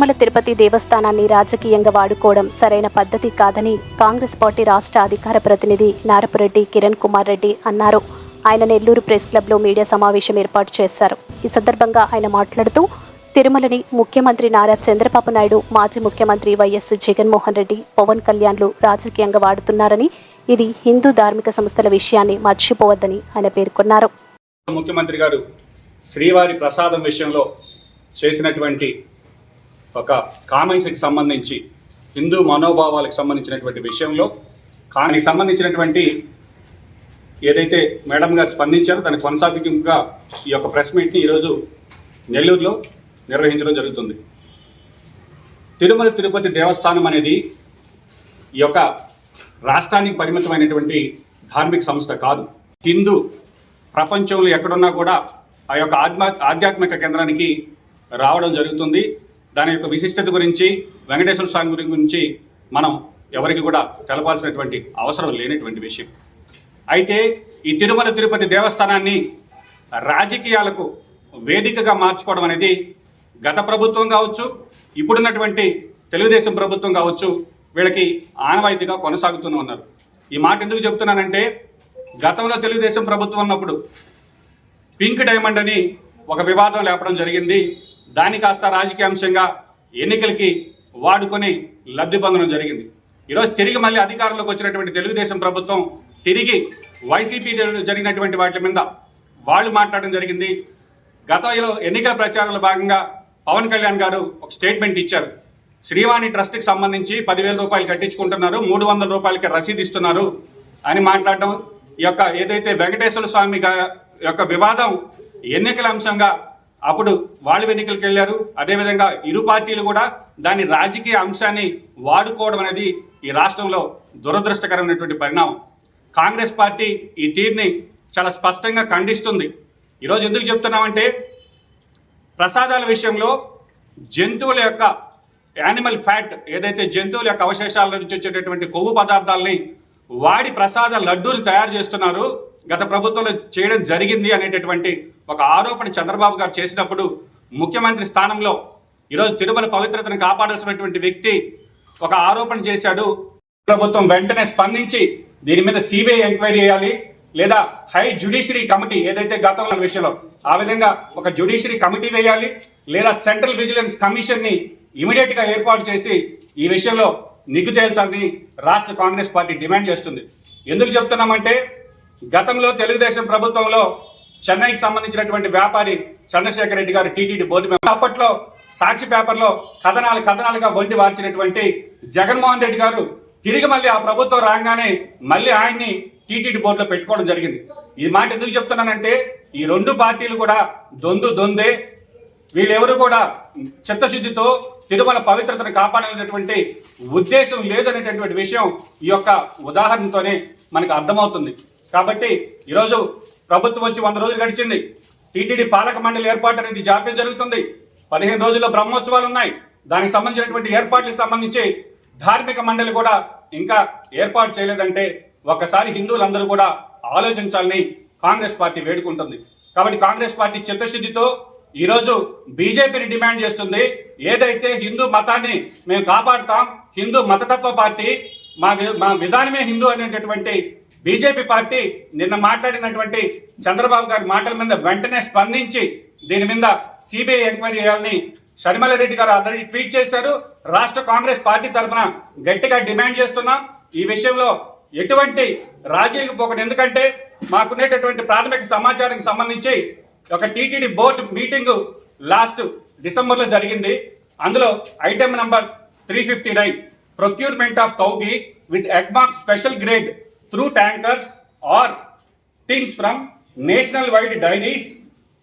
తిరుమల తిరుపతి దేవస్థానాన్ని రాజకీయంగా వాడుకోవడం సరైన పద్ధతి కాదని కాంగ్రెస్ పార్టీ రాష్ట్ర అధికార ప్రతినిధి నారపురెడ్డి కిరణ్ కుమార్ రెడ్డి అన్నారు. ఆయన నెల్లూరు ప్రెస్ క్లబ్లో మీడియా సమావేశం ఏర్పాటు చేశారు. ఈ సందర్భంగా ఆయన మాట్లాడుతూ తిరుమలని ముఖ్యమంత్రి నారా చంద్రబాబు నాయుడు మాజీ ముఖ్యమంత్రి వైఎస్ జగన్మోహన్ రెడ్డి పవన్ కళ్యాణ్లు రాజకీయంగా వాడుతున్నారని ఇది హిందూ ధార్మిక సంస్థల విషయాన్ని మర్చిపోవద్దని ఆయన పేర్కొన్నారు. ముఖ్యమంత్రి గారు శ్రీవారి ప్రసాదం విషయంలో చేసినటువంటి ఒక కామెంట్స్కి సంబంధించి హిందూ మనోభావాలకు సంబంధించినటువంటి విషయంలో దానికి సంబంధించినటువంటి ఏదైతే మేడం గారు స్పందించారో దాని కొనసాగింపుగా ఈ యొక్క ప్రెస్ మీట్ని ఈరోజు నెల్లూరులో నిర్వహించడం జరుగుతుంది. తిరుమల తిరుపతి దేవస్థానం అనేది ఈ యొక్క రాష్ట్రానికి పరిమితమైనటువంటి ధార్మిక సంస్థ కాదు. హిందూ ప్రపంచంలో ఎక్కడున్నా కూడా ఆ యొక్క ఆధ్యాత్మిక కేంద్రానికి రావడం జరుగుతుంది. దాని యొక్క విశిష్టత గురించి వెంకటేశ్వర స్వామి గురించి మనం ఎవరికి కూడా తెలపాల్సినటువంటి అవసరం లేనటువంటి విషయం. అయితే ఈ తిరుమల తిరుపతి దేవస్థానాన్ని రాజకీయాలకు వేదికగా మార్చుకోవడం అనేది గత ప్రభుత్వం కావచ్చు ఇప్పుడున్నటువంటి తెలుగుదేశం ప్రభుత్వం కావచ్చు వీళ్ళకి ఆనవాయితీగా కొనసాగుతూనే ఉన్నారు. ఈ మాట ఎందుకు చెప్తున్నానంటే గతంలో తెలుగుదేశం ప్రభుత్వం ఉన్నప్పుడు పింక్ డైమండ్ అని ఒక వివాదం లేపడం జరిగింది. దాన్ని కాస్త రాజకీయ అంశంగా ఎన్నికలకి వాడుకొని లబ్ధి పొందడం జరిగింది. ఈరోజు తిరిగి మళ్ళీ అధికారంలోకి వచ్చినటువంటి తెలుగుదేశం ప్రభుత్వం తిరిగి వైసీపీ జరిగినటువంటి వాటి మీద వాళ్ళు మాట్లాడడం జరిగింది. గతంలో ఎన్నికల ప్రచారంలో భాగంగా పవన్ కళ్యాణ్ గారు ఒక స్టేట్మెంట్ ఇచ్చారు. శ్రీవాణి ట్రస్ట్కి సంబంధించి పదివేల రూపాయలు కట్టించుకుంటున్నారు మూడు వందల రూపాయలకి రసీదు ఇస్తున్నారు అని మాట్లాడడం. ఈ యొక్క ఏదైతే వెంకటేశ్వర స్వామి యొక్క వివాదం ఎన్నికల అంశంగా అప్పుడు వాళ్ళు ఎన్నికలకు వెళ్ళారు అదేవిధంగా ఇరు పార్టీలు కూడా దాని రాజకీయ అంశాన్ని వాడుకోవడం అనేది ఈ రాష్ట్రంలో దురదృష్టకరమైనటువంటి పరిణామం. కాంగ్రెస్ పార్టీ ఈ తీరుని చాలా స్పష్టంగా ఖండిస్తుంది. ఈరోజు ఎందుకు చెప్తున్నామంటే ప్రసాదాల విషయంలో జంతువుల యొక్క యానిమల్ ఫ్యాట్ ఏదైతే జంతువుల యొక్క అవశేషాల నుంచి వచ్చేటటువంటి కొవ్వు పదార్థాలని వాడి ప్రసాద లడ్డూని తయారు చేస్తున్నారు. గత ప్రభుత్వంలో చేయడం జరిగింది అనేటటువంటి ఒక ఆరోపణ చంద్రబాబు గారు చేసినప్పుడు ముఖ్యమంత్రి స్థానంలో ఈరోజు తిరుమల పవిత్రతను కాపాడాల్సినటువంటి వ్యక్తి ఒక ఆరోపణ చేశాడు. ప్రభుత్వం వెంటనే స్పందించి దీని మీద సిబిఐ ఎంక్వైరీ చేయాలి లేదా హై జ్యుడిషియరీ కమిటీ ఏదైతే గతంలో విషయంలో ఆ విధంగా ఒక జ్యుడిషియరీ కమిటీ వేయాలి లేదా సెంట్రల్ విజిలెన్స్ కమిషన్ని ఇమీడియట్గా ఏర్పాటు చేసి ఈ విషయంలో నిగ్గు తేల్చాలని రాష్ట్ర కాంగ్రెస్ పార్టీ డిమాండ్ చేస్తుంది. ఎందుకు చెప్తున్నామంటే గతంలో తెలుగుదేశం ప్రభుత్వంలో చెన్నైకి సంబంధించినటువంటి వ్యాపారి చంద్రశేఖర్ రెడ్డి గారు టీటీడీ బోర్డు మెంబర్. అప్పట్లో సాక్షి పేపర్లో కథనాలు కథనాలుగా వండి వార్చినటువంటి జగన్మోహన్ రెడ్డి గారు తిరిగి మళ్ళీ ఆ ప్రభుత్వం రాగానే మళ్ళీ ఆయన్ని టీటీడీ బోర్డులో పెట్టుకోవడం జరిగింది. ఈ మాట ఎందుకు చెప్తున్నానంటే ఈ రెండు పార్టీలు కూడా దొందు దొందే. వీళ్ళెవరు కూడా చిత్తశుద్ధితో తిరుమల పవిత్రతను కాపాడాలనేటువంటి ఉద్దేశం లేదనేటటువంటి విషయం ఈ యొక్క ఉదాహరణతోనే మనకు అర్థమవుతుంది. కాబట్టి ఈరోజు ప్రభుత్వం వచ్చి వంద రోజులు గడిచింది. టీటీడీ పాలక మండలి ఏర్పాటు అనేది జాప్యం జరుగుతుంది. పదిహేను రోజుల్లో బ్రహ్మోత్సవాలు ఉన్నాయి. దానికి సంబంధించినటువంటి ఏర్పాట్లకు సంబంధించి ధార్మిక మండలి కూడా ఇంకా ఏర్పాటు చేయలేదంటే ఒక్కసారి హిందువులందరూ కూడా ఆలోచించాలని కాంగ్రెస్ పార్టీ వేడుకుంటుంది. కాబట్టి కాంగ్రెస్ పార్టీ చిత్తశుద్ధితో ఈరోజు బీజేపీని డిమాండ్ చేస్తుంది. ఏదైతే హిందూ మతాన్ని మేము కాపాడుతాం హిందూ మతతత్వ పార్టీ మా మా విధానమే హిందూ అనేటటువంటి బీజేపీ పార్టీ నిన్న మాట్లాడినటువంటి చంద్రబాబు గారి మాటల మీద వెంటనే స్పందించి దీని మీద సిబిఐ ఎంక్వైరీ చేయాలని షర్మిల రెడ్డి గారు ఆల్రెడీ ట్వీట్ చేశారు. రాష్ట్ర కాంగ్రెస్ పార్టీ తరఫున గట్టిగా డిమాండ్ చేస్తున్నాం. ఈ విషయంలో ఎటువంటి రాజీకి పోకూడదు ఎందుకంటే మాకునేటటువంటి ప్రాథమిక సమాచారానికి సంబంధించి ఒక టీటీడీ బోర్డు మీటింగ్ లాస్ట్ డిసెంబర్లో జరిగింది. అందులో item number three fifty nine procurement of cow ghee with Agmark special grade through tankers or teams from national wide dairies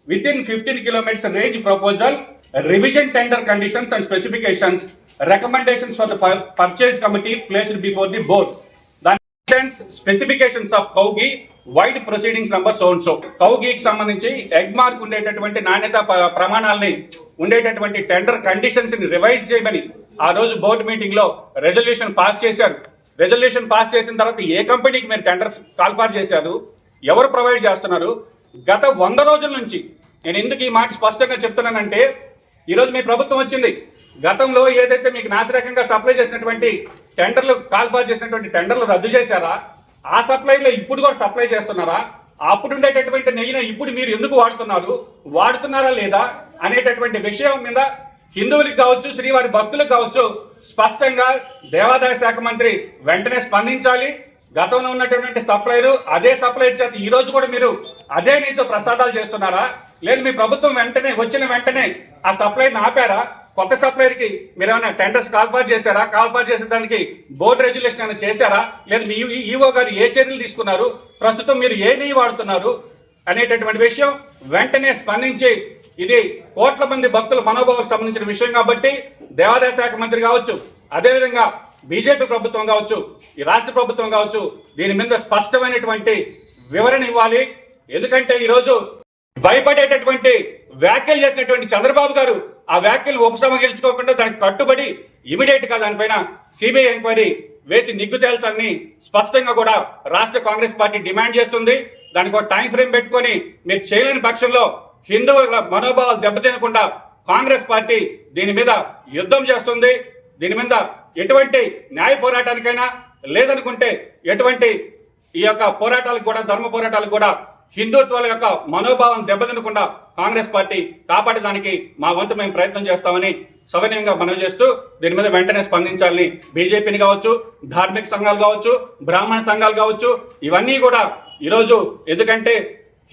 with in fifteen kilometers range proposal revision tender conditions and specifications recommendations for the purchase committee placed before the board specifications of cow ghee wide proceedings number son so cow ghee సంబంధించి egg mark ఉండేటటువంటి నాణ్యత ప్రమాణాలని ఉండేటటువంటి tender కండిషన్స్ని revise చేయమని ఆ రోజు board మీటింగ్లో resolution pass చేశారు. Resolution pass చేసిన తర్వాత ఏ కంపెనీకి మీరు టెండర్స్ కాల్ఫార్ చేశారు? ఎవరు ప్రొవైడ్ చేస్తున్నారు? గత వంద రోజుల నుంచి నేను ఎందుకు ఈ మాట స్పష్టంగా చెప్తున్నానంటే ఈరోజు మీ ప్రభుత్వం వచ్చింది. గతంలో ఏదైతే మీకు నాసిరకంగా సప్లై చేసినటువంటి టెండర్లు కాల్పాలు చేసినటువంటి టెండర్లు రద్దు చేశారా? ఆ సప్లైలో ఇప్పుడు కూడా సప్లై చేస్తున్నారా? అప్పుడు ఉండేటటువంటి నెయ్యిని ఇప్పుడు మీరు ఎందుకు వాడుతున్నారు? వాడుతున్నారా లేదా? అనేటటువంటి విషయం మీద హిందువులకు కావచ్చు శ్రీవారి భక్తులకు కావచ్చు స్పష్టంగా దేవాదాయ శాఖ మంత్రి వెంటనే స్పందించాలి. గతంలో ఉన్నటువంటి సప్లైరు అదే సప్లై చేత ఈ రోజు కూడా మీరు అదే నీతో ప్రసాదాలు చేస్తున్నారా? లేదు మీ ప్రభుత్వం వెంటనే వచ్చిన వెంటనే ఆ సప్లైని ఆపారా? కొత్త సప్లైర్కి మీరు ఏమైనా టెండర్స్ కాల్ఫార్ చేశారా? కాల్పార్ చేసిన దానికి బోర్డు రెగ్యులేషన్ ఏమైనా చేశారా? లేదు మీ ఈఓ గారు ఏ చర్యలు తీసుకున్నారు? ప్రస్తుతం మీరు ఏ నెయ్యి వాడుతున్నారు? అనేటటువంటి విషయం వెంటనే స్పందించి ఇది కోట్ల మంది భక్తుల మనోభావాలకు సంబంధించిన విషయం కాబట్టి దేవాదాయ శాఖ మంత్రి కావచ్చు అదేవిధంగా బీజేపీ ప్రభుత్వం కావచ్చు ఈ రాష్ట్ర ప్రభుత్వం కావచ్చు దీని మీద స్పష్టమైనటువంటి వివరణ ఇవ్వాలి. ఎందుకంటే ఈరోజు భయపడేటటువంటి వ్యాఖ్యలు చేసినటువంటి చంద్రబాబు గారు ఆ వ్యాఖ్యలు ఉపసంహరించుకోకుండా దానికి కట్టుబడి ఇమీడియట్గా దానిపైన సిబిఐ ఎంక్వైరీ వేసి నిగ్గు తేల్చాలని స్పష్టంగా కూడా రాష్ట్ర కాంగ్రెస్ పార్టీ డిమాండ్ చేస్తుంది. దానికి ఒక టైం ఫ్రేమ్ పెట్టుకొని మీరు చేయలేని పక్షంలో హిందువుల మనోభావాలు దెబ్బతినకుండా కాంగ్రెస్ పార్టీ దీని మీద యుద్ధం చేస్తుంది. దీని మీద ఎటువంటి న్యాయ పోరాటానికైనా లేదనుకుంటే ఎటువంటి ఈ యొక్క పోరాటాలకు కూడా ధర్మ పోరాటాలకు కూడా హిందుత్వాల యొక్క మనోభావం దెబ్బతినకుండా కాంగ్రెస్ పార్టీ కాపాడడానికి మా వంతు మేము ప్రయత్నం చేస్తామని సవినయంగా మనవి చేస్తూ దీని మీద వెంటనే స్పందించాలని బీజేపీని కావచ్చు ధార్మిక సంఘాలు కావచ్చు బ్రాహ్మణ సంఘాలు కావచ్చు ఇవన్నీ కూడా ఈరోజు ఎందుకంటే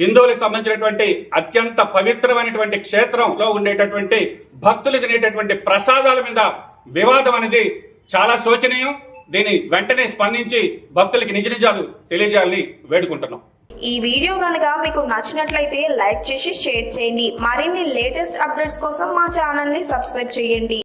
హిందువులకు సంబంధించినటువంటి అత్యంత పవిత్రమైనటువంటి క్షేత్రంలో ఉండేటటువంటి భక్తులు తినేటటువంటి ప్రసాదాల మీద వివాదం అనేది చాలా శోచనీయం. దీన్ని వెంటనే స్పందించి భక్తులకి నిజ నిజాలు తెలియజేయాలని వేడుకుంటున్నాం. ఈ వీడియో కనుక మీకు నచ్చినట్లయితే లైక్ చేసి షేర్ చేయండి. మరిన్ని లేటెస్ట్ అప్డేట్స్ కోసం మా ఛానల్ని సబ్స్క్రైబ్ చేయండి.